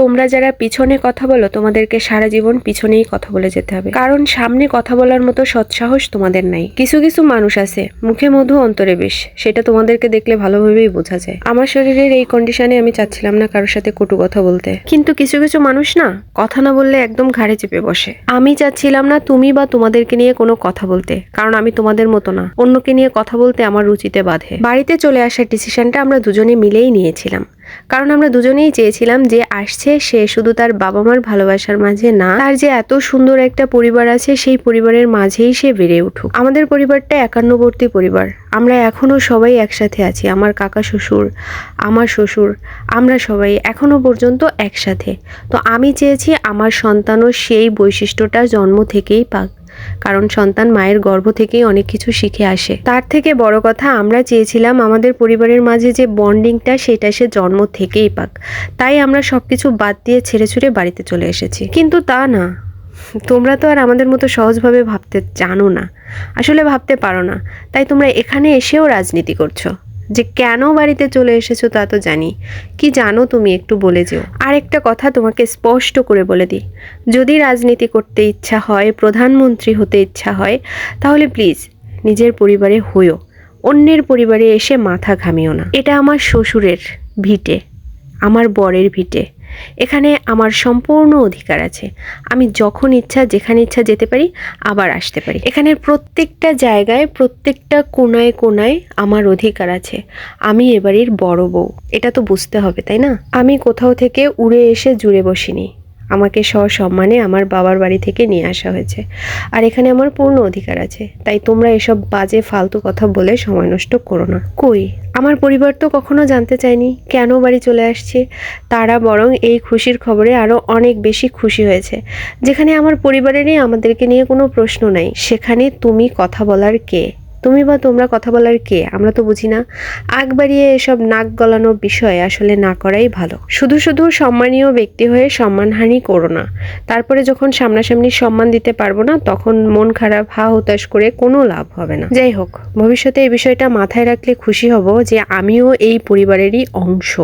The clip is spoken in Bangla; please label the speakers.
Speaker 1: তোমরা যারা পিছনে কথা বলো, তোমাদেরকে সারা জীবন পিছনেই কথা বলে যেতে হবে। কারণ সামনে কথা বলার মতো সৎসাহস তোমাদের নাই। কিছু কিছু মানুষ আছে, মুখে মধু, অন্তরে বেশ সেটা তোমাদেরকে দেখলে ভালোভাবেই বোঝা যায়। আমার শরীরের এই কন্ডিশনে আমি চাচ্ছিলাম না কারোর সাথে কটু কথা বলতে। কিন্তু কিছু কিছু মানুষ না, কথা না বললে একদম ঘাড়ে চেপে বসে। আমি চাচ্ছিলাম না তুমি বা তোমাদেরকে নিয়ে কোনো কথা বলতে, কারণ আমি তোমাদের মতো না। অন্যকে নিয়ে কথা বলতে আমার রুচিতে বাধে। বাড়িতে চলে আসার ডিসিশনটা আমরা দুজনে মিলেই নিয়েছিলাম। কারণ আমরা দুজনেই চেয়েছিলাম যে আসছে সে শুধু তার বাবা মার ভালোবাসার মাঝে না, তার যে এত সুন্দর একটা পরিবার আছে সেই পরিবারের মাঝেই সে বেড়ে উঠুক। আমাদের পরিবারটা একান্নবর্তী পরিবার। আমরা এখনও সবাই একসাথে আছি, আমার কাকা শ্বশুর, আমার শ্বশুর, আমরা সবাই এখনও পর্যন্ত একসাথে। তো আমি চেয়েছি আমার সন্তানও সেই বৈশিষ্ট্যটা জন্ম থেকেই পাক। কারণ সন্তান মায়ের গর্ভ থেকেই অনেক কিছু শিখে আসে। তার থেকে বড় কথা, আমরা চেয়েছিলাম আমাদের পরিবারের মাঝে যে বন্ডিংটা সেটা সে জন্ম থেকেই পাক। তাই আমরা সবকিছু বাদ দিয়ে ছেড়ে ছুড়ে বাড়িতে চলে এসেছি। কিন্তু তা না। তোমরা তো আর আমাদের মতো সহজভাবে ভাবতে জানো না। আসলে ভাবতে পারো না। তাই তোমরা এখানে এসেও রাজনীতি করছ। যে কেন বাড়িতে চলে এসেছ তা তো জানি। কি জানো তুমি একটু বলে যেও। আর একটা কথা তোমাকে স্পষ্ট করে বলে দিই। যদি রাজনীতি করতে ইচ্ছা হয়, প্রধানমন্ত্রী হতে ইচ্ছা হয়, তাহলে প্লিজ নিজের পরিবারে হইও। অন্যের পরিবারে এসে মাথা ঘামিও না। এটা আমার শ্বশুরের ভিটে, আমার বরের ভিটে। এখানে আমার সম্পূর্ণ অধিকার আছে। আমি যখন ইচ্ছা, যেখানে ইচ্ছা যেতে পারি, আবার আসতে পারি। এখানের প্রত্যেকটা জায়গায়, প্রত্যেকটা কোনায় কোনায় আমার অধিকার আছে। আমি এবারের বড় বউ। এটা তো বুঝতে হবে, তাই না? আমি কোথাও থেকে উড়ে এসে জুড়ে বসিনি। আমাকে সসম্মানে আমার বাবার বাড়ি থেকে নিয়ে আসা হয়েছে। আর এখানে আমার পূর্ণ অধিকার আছে। তাই তোমরা এসব বাজে, ফালতু কথা বলে সময় নষ্ট করো না। কই? আমার পরিবার তো কখনো জানতে চায়নি কেন বাড়ি চলে আসছে। তারা বরং এই খুশির খবরে আরও অনেক বেশি খুশি হয়েছে। যেখানে আমার পরিবারেরই আমাদেরকে নিয়ে কোনো প্রশ্ন নাই। সেখানে তুমি কথা বলার কে? তুমি বা তোমরা কথা বলার কে? আমরা তো বুঝি না। আগ বাড়িয়ে এসব নাক গলানো বিষয় আসলে না করাই ভালো। শুধু শুধু সম্মানীয় ব্যক্তি হয়ে সম্মানহানি করো না। তারপরে যখন সামনাসামনি সম্মান দিতে পারব না, তখন মন খারাপ, হা হতাশ করে কোনো লাভ হবে না। যাই হোক, ভবিষ্যতে এই বিষয়টা মাথায় রাখলে খুশি হব যে আমিও এই পরিবারেরই অংশ।